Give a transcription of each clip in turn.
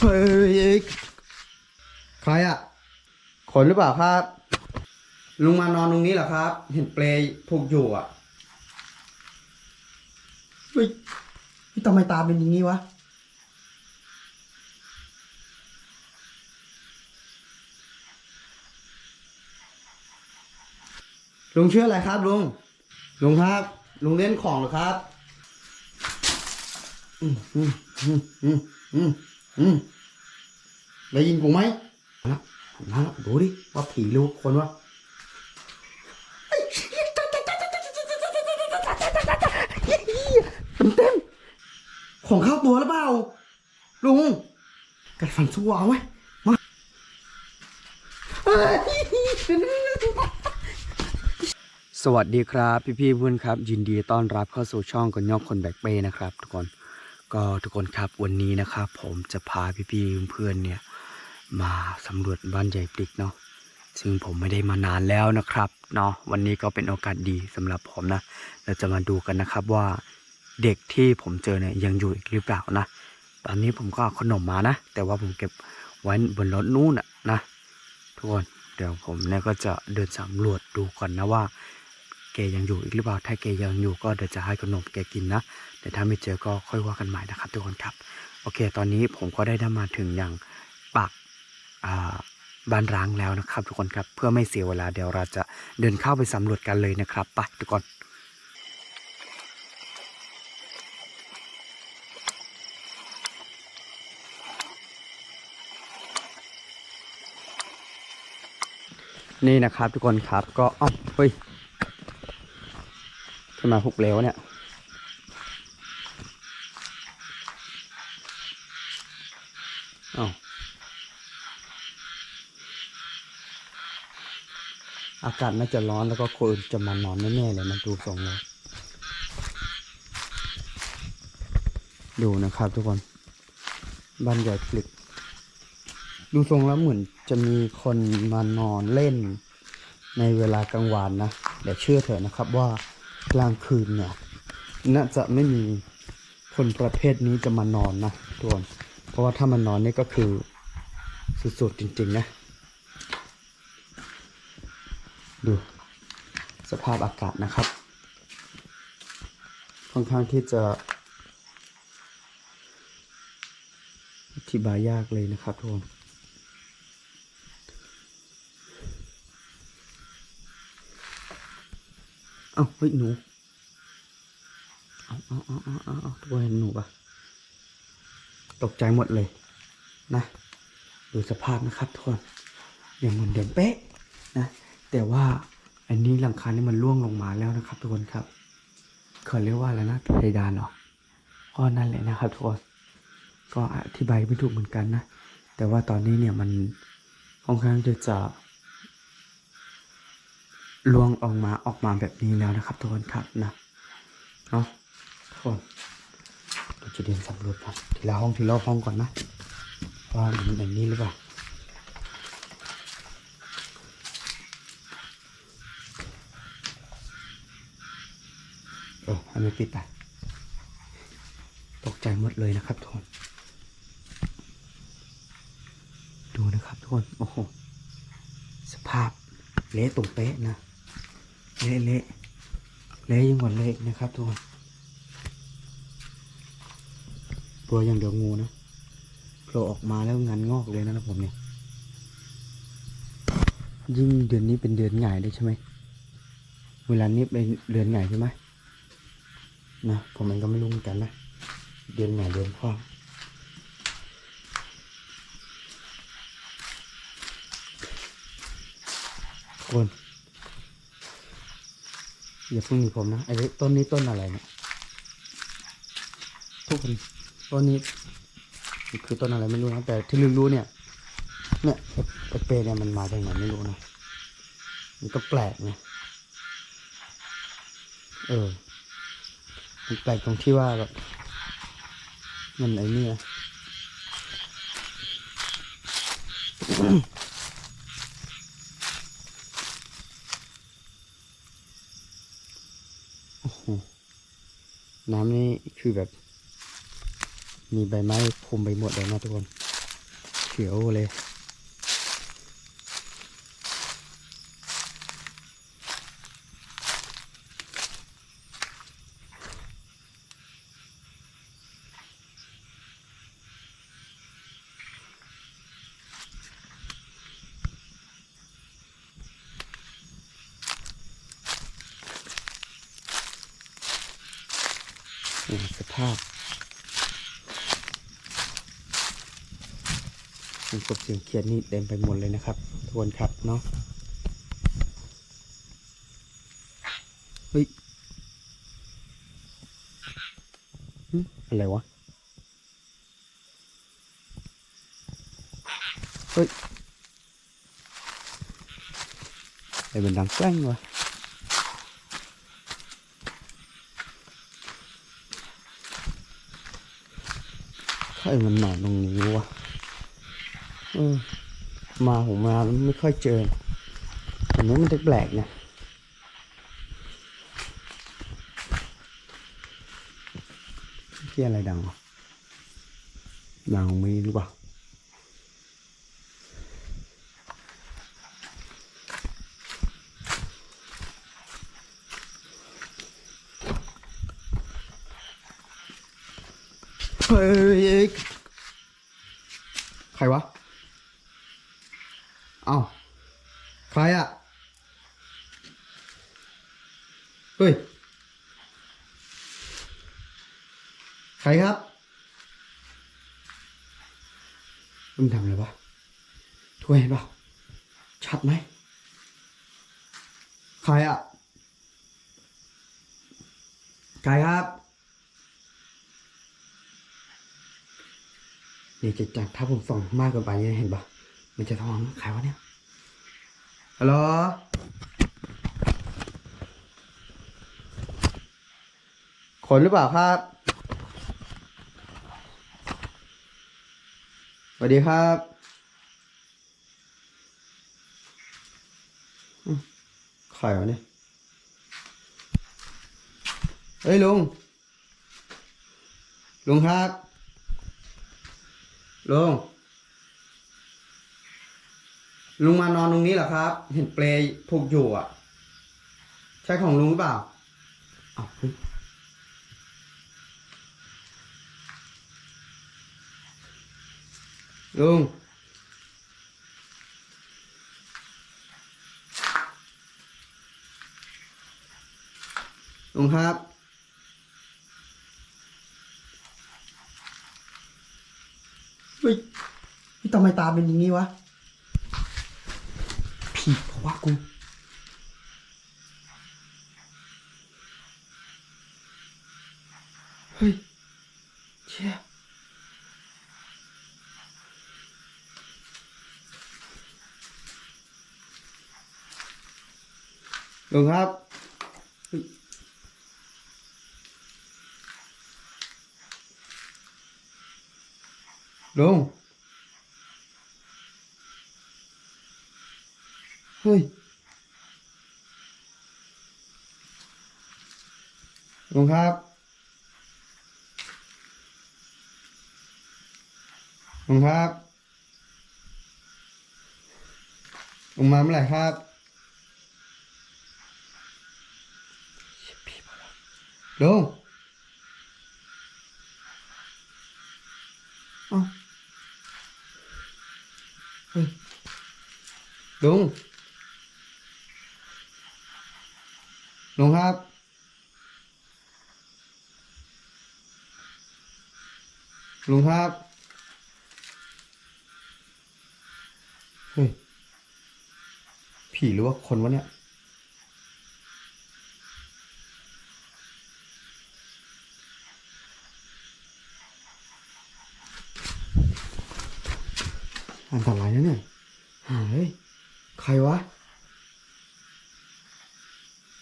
เฮ้ยใครอะคนหรือเปล่าครับ ลุงมานอนตรงนี้เหรอครับ เห็นเปลยผูกอยู่อะเฮ้ยทำไมตาเป็นอย่างนี้วะลุงชื่ออะไรครับลุงลุงครับลุงเล่นของเหรอครับ อืมอืมอืมอืมอืม อืมได้ยินกูไหมมาแล้วมาล้วดูดิว่าผีรือว่าคนวะเต็มเต็มๆของเข้าตัวหรือเปล่า ลุงกัดฟันสู้เอาไว้มาสวัสดีครับ พี่พี่ๆเพื่อนครับ ยินดีต้อนรับเข้าสู่ช่องกันยอกคนแบกเป้นะครับ ทุกคน ก็ทุกคนครับวันนี้นะครับ ผมจะพาพี่ๆเพื่อนๆเนี่ยมาสำรวจบ้านใหญ่ปลิกเนาะซึ่งผมไม่ได้มานานแล้วนะครับเนาะวันนี้ก็เป็นโอกาสดีสำหรับผมนะ เราจะมาดูกันนะครับว่าเด็กที่ผมเจอเนี่ยยังอยู่อีกหรือเปล่านะ ตอนนี้ผมก็เอาขนมมานะ แต่ว่าผมเก็บไว้บนรถนู่นนะทุกคนเดี๋ยวผมเนี่ยก็จะเดินสำรวจดูก่อนนะว่า กยังอยู่อีกหรือเปล่า ถ้าแกยังอยู่ก็เดี๋ยวจะให้ขนมแกกินนะ แต่ถ้าไม่เจอก็ค่อยว่ากันใหม่นะครับทุกคนครับ โอเค ตอนนี้ผมก็ได้ได้มาถึงอย่างปากบ้านร้างแล้วนะครับ ทุกคนครับ เพื่อไม่เสียเวลาเดี๋ยวเราจะเดินเข้าไปสำรวจกันเลยนะครับ ไปทุกคนนี่นะครับทุกคนครับก็อ้าวเฮ้ย ขึ้นมาพุกเร็วเนี่ยอาอากาศน่าจะร้อนแล้วก็คนจะมานอนแน่ๆเลยมันดูทรงเลยดูนะครับทุกคนบ้านใหญ่ปลิกดูทรงแล้วเหมือนจะมีคนมานอนเล่นในเวลากลางวันนะแต่เชื่อเถอะนะครับว่า กลางคืนเนี่ยน่าจะไม่มีคนประเภทนี้จะมานอนนะทุกคนเพราะว่าถ้ามานอนนี่ก็คือสุดๆจริง ๆ นะ ดูสภาพอากาศนะครับ ค่อนข้างที่จะอธิบายยากเลยนะครับทุกคน เอาเฮ้ยหนู เอาเอาเอาเอาเอาเอาตัวเห็นหนูปะตกใจหมดเลยนะดูสภาพนะครับทุกคนอย่างเหมือนเดิมเป๊ะนะ แต่ว่าอันนี้หลังคานี่มันร่วงลงมาแล้วนะครับ ทุกคนครับเขาเรียกว่าอะไรนะเพดานเหรอก็นั่นแหละนะครับทุกคนก็อธิบายไม่ถูกเหมือนกันนะ แต่ว่าตอนนี้เนี่ยมันค่อนข้างจะจะ ล่วงออกมาออกมาแบบนี้แล้วนะครับทุกคนครับนะเนาะทุกคนเราจะเดินสำรวจกันทีละห้องทีละห้องก่อนนะว่ามันแบบนี้หรือเปล่าเออให้ไม่ปิดไปตกใจหมดเลยนะครับทุกคน ดูนะครับทุกคน โอ้โห สภาพเละตรงเป๊ะนะ เละเละเละยิ่งกว่าเละนะครับทุกคนตัวอย่างเดียวงูนะโผล่ออกมาแล้วงานงอกเลยนะครับผมเนี่ย ยิ่งเดือนนี้เป็นเดือนใหญ่เลยใช่ไหมเวลานี้เป็นเดือนใหญ่ใช่ไหมนะผมเองก็ไม่รู้เหมือนกันนะ เดือนใหญ่เดือนพ่อคน อย่าเพิ่งหนีผมนะไอ้ต้นนี้ต้นอะไรเนี่ยทุกคนต้นนี้คือต้นอะไรไม่รู้นะแต่ที่รู้ๆเนี่ย เนี่ยไอ้ไอ้เปรย์เนี่ยมันมาจากไหนไม่รู้นะมันก็แปลกไงเออมันแปลกตรงที่ว่าแบบมันไอ้นี่นะ โอ้โห น้ำนี่คือแบบ มีใบไม้คลุมไปหมดเลยนะทุกคนเขียวเลย สภาพเสียงกบเสียงเขียดนี่เต็มไปหมดเลยนะครับทุกคนครับเนาะเฮ้ยอะไรวะเฮ้ยไอ้เป็นดังแกล้งวะ ใครมันนอนตรงนี้วะเออมาผมมาแล้วไม่ค่อยเจออันนี้มันแปลกๆนะที่อะไรดังวะดังมีหรือเปล่าเฮ้ยเอ้ยใครวะ เอ้า ใครอะ เฮ้ย ใครครับมึงทำอะไรวะถ้วยเห็นปะชัดไหม ใครอะใครครับ นี่จะจัดถ้าผมส่องมากเกินไปเนี่ยเห็นปะมันจะท้องใครวะเนี่ย ฮัลโหล คนหรือเปล่าครับสวัสดีครับอืมใครวะเนี่ย เฮ้ยลุง ลุงครับ ลุง ลุงมานอนตรงนี้เหรอครับ เห็นเปลยผูกอยู่อะ ใช่ของลุงหรือเปล่าอ้าวเฮ้ย ลุงลุงครับ เฮ้ยนี่ทำไมตาเป็นอย่างนี้วะ ผีเพราะว่ากู เฮ้ยเชี่ย ลุงครับ ลุง เฮ้ย ลุงครับลุงครับลุงมาเมื่อไหร่ครับเชี่ยพี่มาแล้ว ลุงเอ้าเฮ้ยลุงลุงครับ ลุงครับ เฮ้ย ผีหรือว่าคนวะเนี่ย อันตรายนะเนี่ยเฮ้ยใครวะ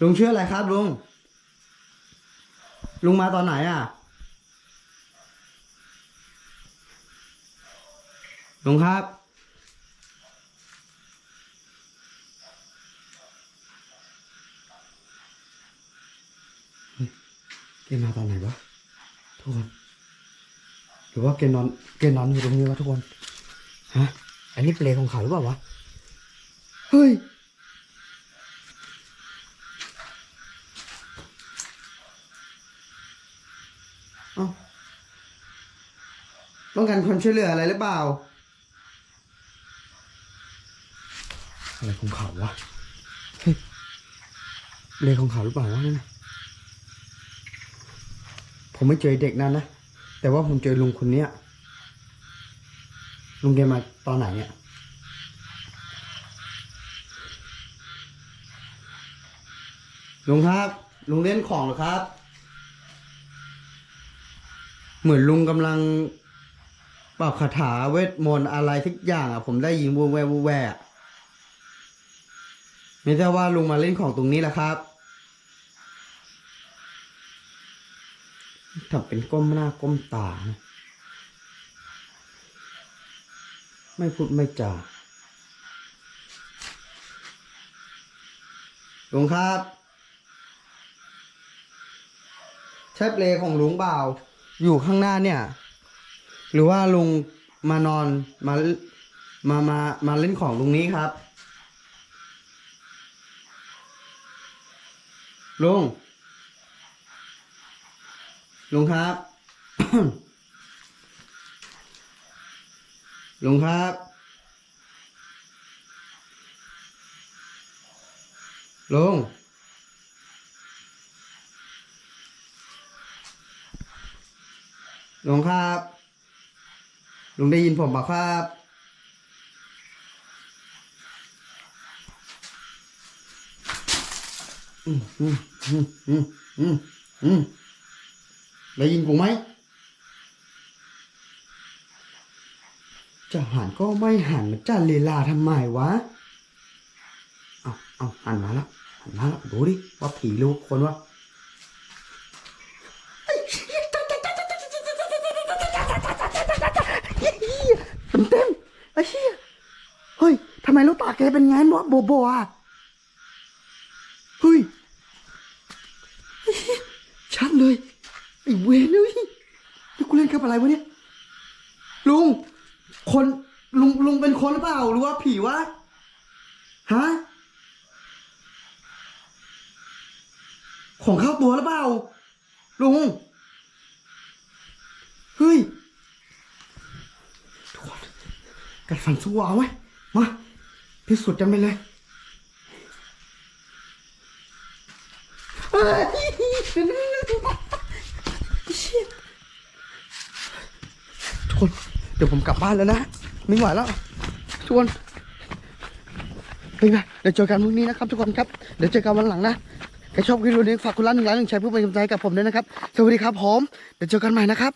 ลุงชื่ออะไรครับลุง ลุงมาตอนไหนอะ ลุงครับ เกมาตอนไหนวะทุกคน หรือว่าแกนอนแกนอนอยู่ตรงนี้วะทุกคน ฮะ อันนี้เปลของเขาหรือเปล่าวะ เฮ้ย เอ้าต้องการความช่วยเหลืออะไรหรือเปล่า อะไรของเขาวะ เฮ้ยเลของเขาหรือเปล่าวะนั่นน่ะผมไม่เจอเด็กนั้นนะ แต่ว่าผมเจอลุงคนเนี้ย ลุงแกมาตอนไหนเนี่ยลุงครับ ลุงเล่นของเหรอครับ เหมือนลุงกำลังเป่าคาถาเวทมนต์อะไรทุกอย่างอะ ผมได้ยินวูแววูแวไม่ใช่ว่าลุงมาเล่นของตรงนี้แหละครับทำเป็นก้มหน้าก้มตานะ ไม่พูดไม่จาลุงครับ ใช่เปลของลุงเปล่า อยู่ข้างหน้าเนี่ย หรือว่าลุงมานอนมามามามาเล่นของตรงนี้ครับ ลุงลุงครับ ลุงครับ ลุง ลุงครับ ลุงได้ยินผมปล่าครับอืมอืมอืมอืมอืมอืมได้ยินกูไหม จะหันก็ไม่หันจะลีลาทำไมวะ เอาเอาหันมาแล้วหันมาแล้วดูดิว่าผีหรือว่าคนวะเต็มเต็มไอ้เหี้ยเฮ้ยทำไมลูกตาแกเป็นงั้นวะโบโบอะเฮ้ยไอ้เหี้ยชัดเลยไอ้เวรเลยนี่กูเล่นกับอะไรวะเนี่ยลุง คนลุงลุงเป็นคนหรือเปล่าหรือว่าผีวะฮะของเข้าตัวหรือเปล่าลุงเฮ้ยทุกคนกัดฟันสู้เอาไว้มาพิสูจน์กันไปเลยเฮ้ยเชี่ยทุกคน เดี๋ยวผมกลับบ้านแล้วนะ ไม่ไหวแล้วทุกคนเป็นไงเดี๋ยวเจอกันพรุ่งนี้นะครับทุกคนครับ เดี๋ยวเจอกันวันหลังนะ ใครชอบคลิปนี้ฝากคุณล้านหนึ่งร้านหนึ่งแชร์เพื่อเป็นกำลังใจกับผมด้วยนะครับ สวัสดีครับผม เดี๋ยวเจอกันใหม่นะครับ